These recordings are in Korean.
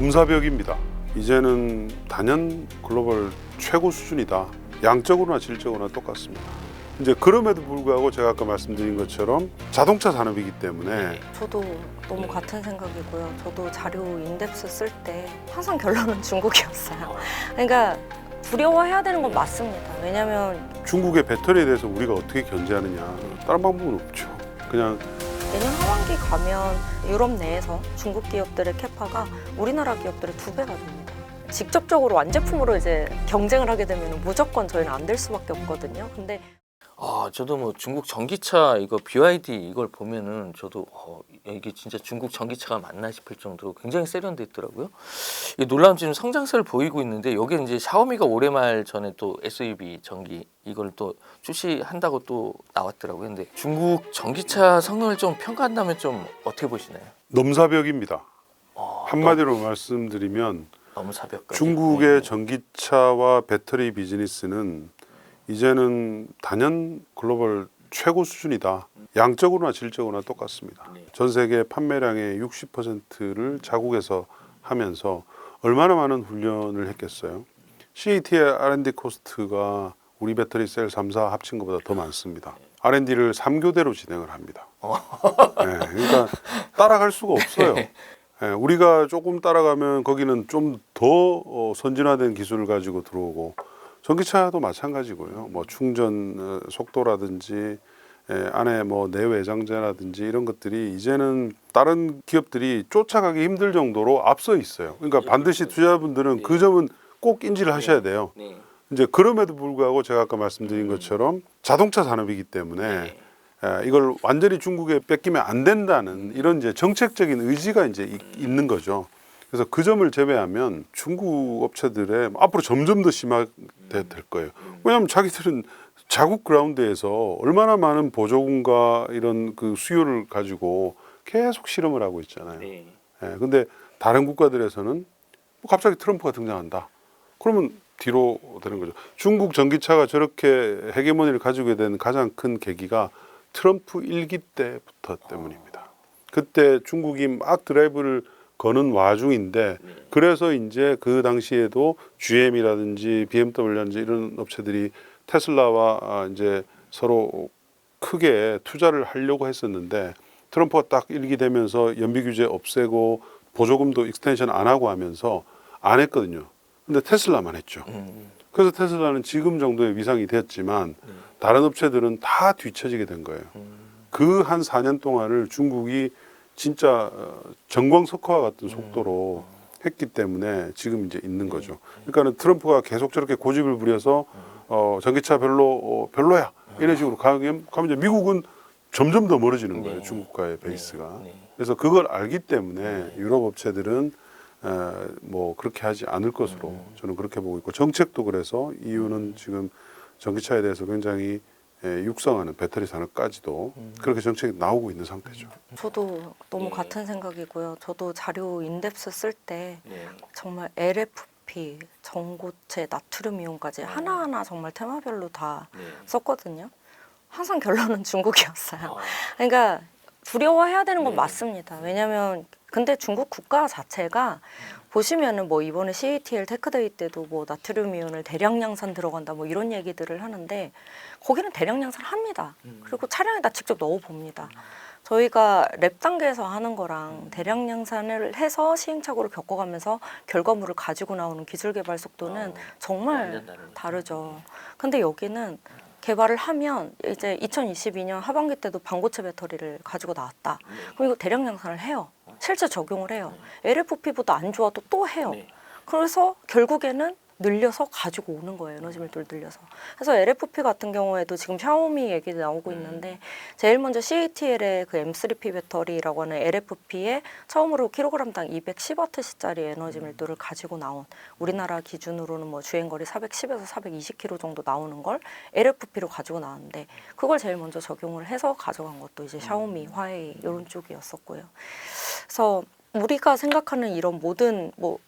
넘사벽입니다. 이제는 단연 글로벌 최고 수준이다. 양적으로나 질적으로나 똑같습니다. 이제 그럼에도 불구하고 제가 아까 말씀드린 것처럼 자동차 산업이기 때문에 저도 너무 같은 생각이고요. 저도 자료 인덱스 쓸 때 항상 결론은 중국이었어요. 그러니까 두려워해야 되는 건 맞습니다. 왜냐하면 중국의 배터리에 대해서 우리가 어떻게 견제하느냐 다른 방법은 없죠. 그냥 내년 하반기 가면 유럽 내에서 중국 기업들의 캐파가 우리나라 기업들의 두 배가 됩니다. 직접적으로 완제품으로 이제 경쟁을 하게 되면 무조건 저희는 안 될 수밖에 없거든요. 근데 아, 저도 뭐 중국 전기차 이거 BYD 이걸 보면은 저도 어, 이게 진짜 중국 전기차가 맞나 싶을 정도로 굉장히 세련됐더라고요. 이게 놀라운 지금 성장세를 보이고 있는데 여기 이제 샤오미가 올해 말 전에 또 SUV 전기 이걸 또 출시한다고 또 나왔더라고요. 근데 중국 전기차 성능을 좀 평가한다면 좀 어떻게 보시나요? 넘사벽입니다. 어, 한마디로 말씀드리면 너무 사벽까지. 중국의 네. 전기차와 배터리 비즈니스는 이제는 단연 글로벌 최고 수준이다. 양적으로나 질적으로나 똑같습니다. 네. 전 세계 판매량의 60%를 자국에서 하면서 얼마나 많은 훈련을 했겠어요. CAT의 R&D 코스트가 우리 배터리 셀 3사 합친 것보다 더 많습니다. R&D를 3교대로 진행을 합니다. 네, 그러니까 따라갈 수가 없어요. 예, 우리가 조금 따라가면 거기는 좀더 어, 선진화된 기술을 가지고 들어오고 전기차도 마찬가지고요. 뭐 충전 어, 속도라든지 예, 안에 뭐 내외장재라든지 이런 것들이 이제는 다른 기업들이 쫓아가기 힘들 정도로 앞서 있어요. 그러니까 반드시 투자자분들은 그 점은 꼭 인지를 하셔야 돼요. 네. 이제 그럼에도 불구하고 제가 아까 말씀드린 것처럼 자동차 산업이기 때문에 네. 에, 이걸 완전히 중국에 뺏기면 안 된다는 이런 이제 정책적인 의지가 이제 이- 있는 거죠. 그래서 그 점을 제외하면 중국 업체들의 앞으로 점점 더 심하게 될 거예요. 왜냐하면 자기들은 자국 그라운드에서 얼마나 많은 보조금과 이런 그 수요를 가지고 계속 실험을 하고 있잖아요. 네. 예, 근데 다른 국가들에서는 뭐 갑자기 트럼프가 등장한다. 그러면 뒤로 되는 거죠. 중국 전기차가 저렇게 헤게모니를 가지게 된 가장 큰 계기가 트럼프 일기 때부터 때문입니다. 그때 중국이 막 드라이브를 거는 와중인데 그래서 이제 그 당시에도 GM이라든지 BMW라든지 이런 업체들이 테슬라와 아, 이제 서로 크게 투자를 하려고 했었는데 트럼프가 딱 일기 되면서 연비 규제 없애고 보조금도 익스텐션 안 하고 하면서 안 했거든요. 근데 테슬라만 했죠. 음. 그래서 테슬라는 지금 정도의 위상이 됐지만 다른 업체들은 다 뒤처지게 된 거예요. 그 한 4년 동안을 중국이 진짜 어, 정광석화와 같은 속도로 했기 때문에 지금 이제 있는 거죠. 그러니까는 트럼프가 계속 저렇게 고집을 부려서 어, 전기차 별로 어, 별로야 이런 식으로 가면, 가면 이제 미국은 점점 더 멀어지는 거예요. 네. 중국과의 베이스가. 네. 그래서 그걸 알기 때문에 유럽 업체들은 에, 뭐 그렇게 하지 않을 것으로 저는 그렇게 보고 있고 정책도 그래서 EU는 지금 전기차에 대해서 굉장히 에, 육성하는 배터리 산업까지도 그렇게 정책이 나오고 있는 상태죠. 저도 너무 네. 같은 생각이고요. 저도 자료 인덱스 쓸때 네. 정말 LFP, 전고체, 나트륨 이온까지 하나하나 정말 테마별로 다 네. 썼거든요. 항상 결론은 중국이었어요. 아, 그러니까 두려워해야 되는 건 네. 맞습니다. 왜냐하면 근데 중국 국가 자체가 보시면은 뭐 이번에 CATL 테크데이 때도 뭐 나트륨 이온을 대량 양산 들어간다 뭐 이런 얘기들을 하는데 거기는 대량 양산 합니다. 그리고 차량에다 직접 넣어 봅니다. 저희가 랩 단계에서 하는 거랑 대량 양산을 해서 시행착오를 겪어가면서 결과물을 가지고 나오는 기술 개발 속도는 어, 정말. 다르죠. 근데 여기는 개발을 하면 이제 2022년 하반기 때도 반고체 배터리를 가지고 나왔다. 네. 그럼 이거 대량 양산을 해요. 실제 적용을 해요. LFP보다 안 좋아도 또 해요. 네. 그래서 결국에는 늘려서 가지고 오는 거예요. 에너지 밀도를 늘려서. 그래서 LFP 같은 경우에도 지금 샤오미 얘기 나오고 있는데 제일 먼저 CATL의 그 M3P 배터리라고 하는 LFP에 처음으로 킬로그램당 210와트시짜리 에너지 밀도를 가지고 나온 우리나라 기준으로는 뭐 주행거리 410에서 420km 정도 나오는 걸 LFP로 가지고 나왔는데 그걸 제일 먼저 적용을 해서 가져간 것도 이제 샤오미, 화웨이 이런 쪽이었었고요. 그래서 우리가 생각하는 이런 모든 뭐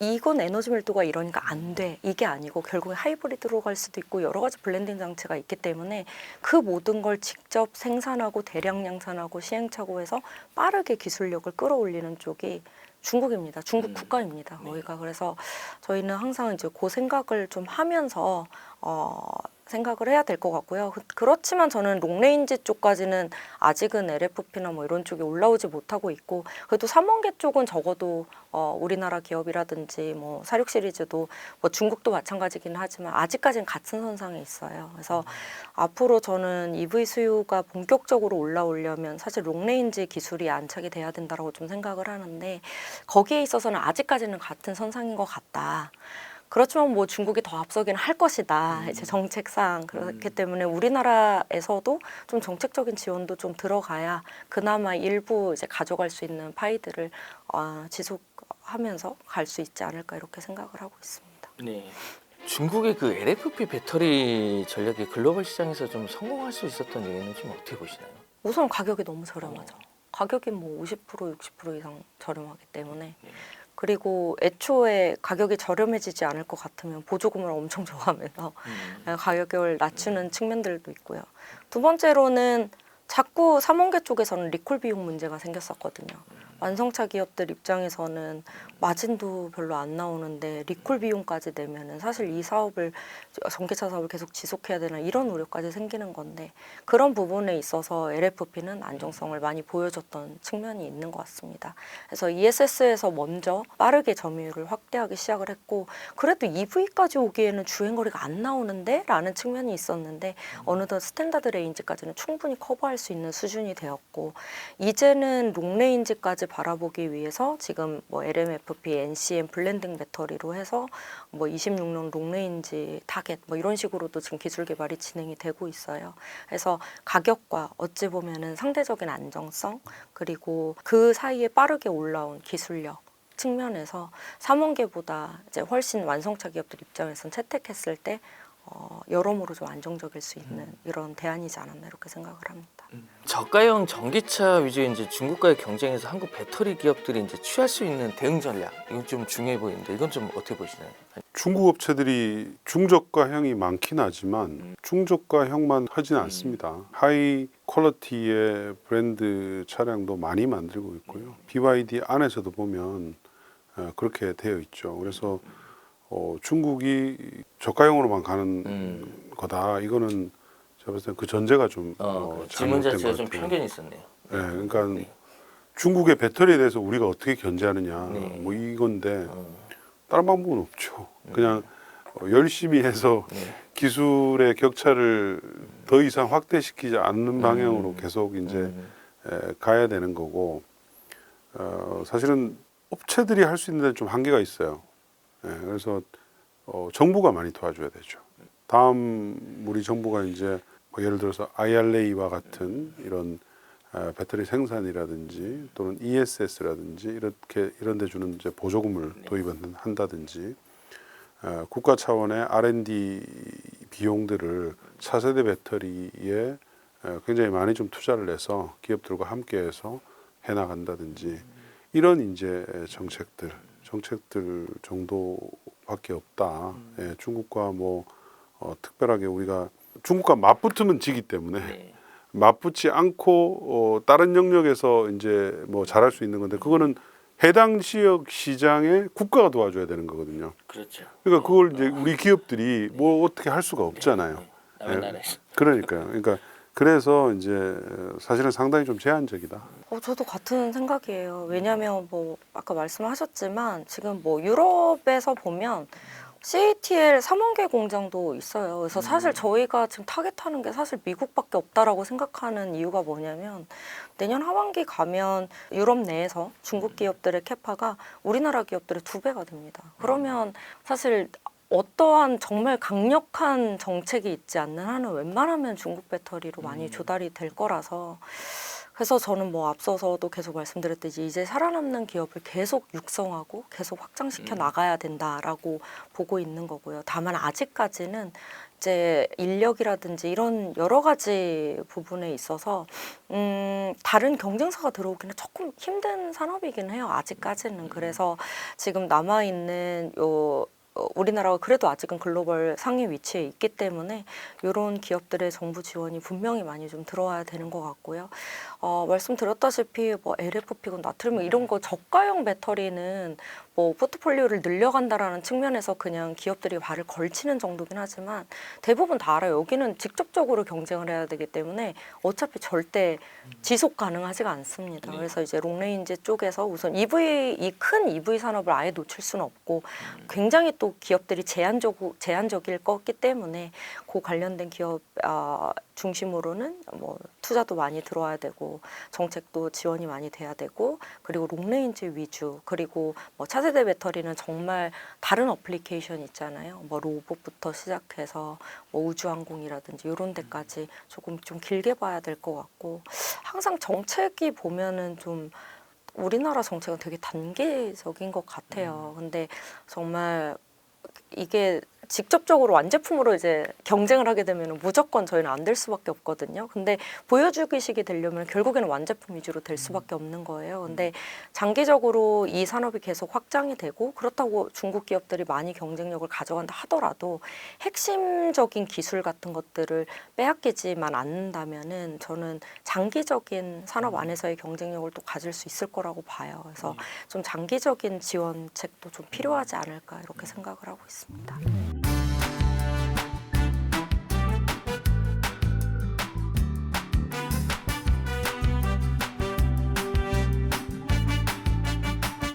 이건 에너지 밀도가 이러니까 안 돼. 이게 아니고 결국에 하이브리드로 갈 수도 있고 여러 가지 블렌딩 장치가 있기 때문에 그 모든 걸 직접 생산하고 대량 양산하고 시행착오해서 빠르게 기술력을 끌어올리는 쪽이 중국입니다. 중국 음. 국가입니다. 네. 거기가 그래서 저희는 항상 이제 그 생각을 좀 하면서 어 생각을 해야 될 것 같고요. 그- 그렇지만 저는 롱레인지 쪽까지는 아직은 LFP나 뭐 이런 쪽에 올라오지 못하고 있고 그래도 삼원계 쪽은 적어도 어 우리나라 기업이라든지 뭐 사륙 시리즈도 뭐 중국도 마찬가지긴 하지만 아직까지는 같은 선상에 있어요. 그래서 앞으로 저는 EV 수요가 본격적으로 올라오려면 사실 롱레인지 기술이 안착이 돼야 된다라고 좀 생각을 하는데 거기에 있어서는 아직까지는 같은 선상인 것 같다. 그렇지만 뭐 중국이 더 앞서긴 할 것이다. 이제 정책상 그렇기 때문에 우리나라에서도 좀 정책적인 지원도 좀 들어가야 그나마 일부 이제 가져갈 수 있는 파이들을 어, 지속하면서 갈 수 있지 않을까 이렇게 생각을 하고 있습니다. 네. 중국의 그 LFP 배터리 전략이 글로벌 시장에서 좀 성공할 수 있었던 이유는 좀 어떻게 보시나요? 우선 가격이 너무 저렴하죠. 가격이 뭐 50% 60% 이상 저렴하기 때문에 네. 그리고 애초에 가격이 저렴해지지 않을 것 같으면 보조금을 엄청 줘가면서 음. 가격을 낮추는 측면들도 있고요. 두 번째로는 자꾸 삼원계 쪽에서는 리콜 비용 문제가 생겼었거든요. 완성차 기업들 입장에서는 마진도 별로 안 나오는데 리콜 비용까지 내면은 사실 이 사업을 전기차 사업을 계속 지속해야 되나 이런 우려까지 생기는 건데 그런 부분에 있어서 LFP는 안정성을 많이 보여줬던 측면이 있는 것 같습니다. 그래서 ESS에서 먼저 빠르게 점유율을 확대하기 시작을 했고 그래도 EV까지 오기에는 주행 거리가 안 나오는데 라는 측면이 있었는데 어느덧 스탠다드 레인지까지는 충분히 커버할 수 있는 수준이 되었고 이제는 롱레인지까지 바라보기 위해서 지금 뭐 LMFP, NCM 블렌딩 배터리로 해서 뭐 26년 롱레인지 타겟 뭐 이런 식으로도 지금 기술 개발이 진행이 되고 있어요. 그래서 가격과 어찌 보면은 상대적인 안정성 그리고 그 사이에 빠르게 올라온 기술력 측면에서 삼원계보다 이제 훨씬 완성차 기업들 입장에서는 채택했을 때 어, 여러모로 좀 안정적일 수 있는 이런 대안이지 않았나 이렇게 생각을 합니다. 저가형 전기차 위주의 이제 중국과의 경쟁에서 한국 배터리 기업들이 이제 취할 수 있는 대응 전략 이건 좀 중요해 보이는데 이건 좀 어떻게 보시나요? 중국 업체들이 중저가형이 많긴 하지만 중저가형만 하지는 않습니다. 하이 퀄리티의 브랜드 차량도 많이 만들고 있고요. BYD 안에서도 보면 어, 그렇게 되어 있죠. 그래서 어, 중국이 저가형으로만 가는 음. 거다. 이거는 제가 봤을 때그 전제가 좀 어, 어, 그 질문 잘못된 자체가 것 좀 같아요. 편견이 있었네요. 네, 그러니까 네. 중국의 배터리에 대해서 우리가 어떻게 견제하느냐 네. 뭐 이건데 어, 다른 방법은 없죠. 그냥 어, 열심히 해서 네. 기술의 격차를 더 이상 확대시키지 않는 방향으로 계속 이제 음, 에, 가야 되는 거고 어, 사실은 업체들이 할 수 있는 데는 좀 한계가 있어요. 예, 그래서 어, 정부가 많이 도와줘야 되죠. 다음 우리 정부가 이제 뭐 예를 들어서 IRA와 같은 이런 아, 배터리 생산이라든지 또는 ESS라든지 이렇게 이런 데 주는 이제 보조금을 도입한다든지 아, 국가 차원의 R&D 비용들을 차세대 배터리에 어, 굉장히 많이 좀 투자를 해서 기업들과 함께해서 해나간다든지 이런 이제 정책들 정책들 정도밖에 없다. 예, 중국과 뭐 어, 특별하게 우리가 중국과 맞붙으면 지기 때문에 네. 맞붙지 않고 어, 다른 영역에서 이제 뭐 잘할 수 있는 건데 그거는 해당 지역 시장에 국가가 도와줘야 되는 거거든요. 그렇죠. 그러니까 그걸 이제 우리 기업들이 뭐 어떻게 할 수가 없잖아요. 네. 남의 예. 나라에서. 그러니까요. 그러니까 그래서 이제 사실은 상당히 좀 제한적이다. 어, 저도 같은 생각이에요. 왜냐하면 뭐 아까 말씀하셨지만 지금 뭐 유럽에서 보면 CATL 삼원계 공장도 있어요. 그래서 사실 저희가 지금 타겟하는 게 사실 미국밖에 없다라고 생각하는 이유가 뭐냐면 내년 하반기 가면 유럽 내에서 중국 기업들의 캐파가 우리나라 기업들의 두 배가 됩니다. 그러면 사실 어떠한 정말 강력한 정책이 있지 않는 한은 웬만하면 중국 배터리로 많이 조달이 될 거라서 그래서 저는 뭐 앞서서도 계속 말씀드렸듯이 이제 살아남는 기업을 계속 육성하고 계속 확장시켜 음. 나가야 된다라고 보고 있는 거고요. 다만 아직까지는 이제 인력이라든지 이런 여러 가지 부분에 있어서 음, 다른 경쟁사가 들어오기는 조금 힘든 산업이긴 해요. 아직까지는 그래서 지금 남아 있는 요 어, 우리나라가 그래도 아직은 글로벌 상위 위치에 있기 때문에 이런 기업들의 정부 지원이 분명히 많이 좀 들어와야 되는 것 같고요. 어, 말씀드렸다시피 뭐 LFP군 나트륨 이런 거 저가형 배터리는 뭐 포트폴리오를 늘려간다라는 측면에서 그냥 기업들이 발을 걸치는 정도긴 하지만 대부분 다 알아요. 여기는 직접적으로 경쟁을 해야 되기 때문에 어차피 절대 지속 가능하지가 않습니다. 그래서 이제 롱레인지 쪽에서 우선 EV 이 큰 EV 산업을 아예 놓칠 수는 없고 굉장히 또 기업들이 제한적 제한적일 거기 때문에 그 관련된 기업 아, 중심으로는 뭐 투자도 많이 들어와야 되고 정책도 지원이 많이 돼야 되고 그리고 롱레인지 위주 그리고 뭐 차세대 배터리는 정말 다른 어플리케이션 있잖아요. 뭐 로봇부터 시작해서 뭐 우주항공이라든지 이런 데까지 조금 좀 길게 봐야 될 것 같고 항상 정책이 보면은 좀 우리나라 정책은 되게 단계적인 것 같아요. 근데 정말 이게 직접적으로 완제품으로 이제 경쟁을 하게 되면 무조건 저희는 안 될 수밖에 없거든요. 근데 보여주기식이 되려면 결국에는 완제품 위주로 될 수밖에 없는 거예요. 근데 장기적으로 이 산업이 계속 확장이 되고 그렇다고 중국 기업들이 많이 경쟁력을 가져간다 하더라도 핵심적인 기술 같은 것들을 빼앗기지만 않는다면은 저는 장기적인 산업 안에서의 경쟁력을 또 가질 수 있을 거라고 봐요. 그래서 좀 장기적인 지원책도 좀 필요하지 않을까 이렇게 생각을 하고 있습니다.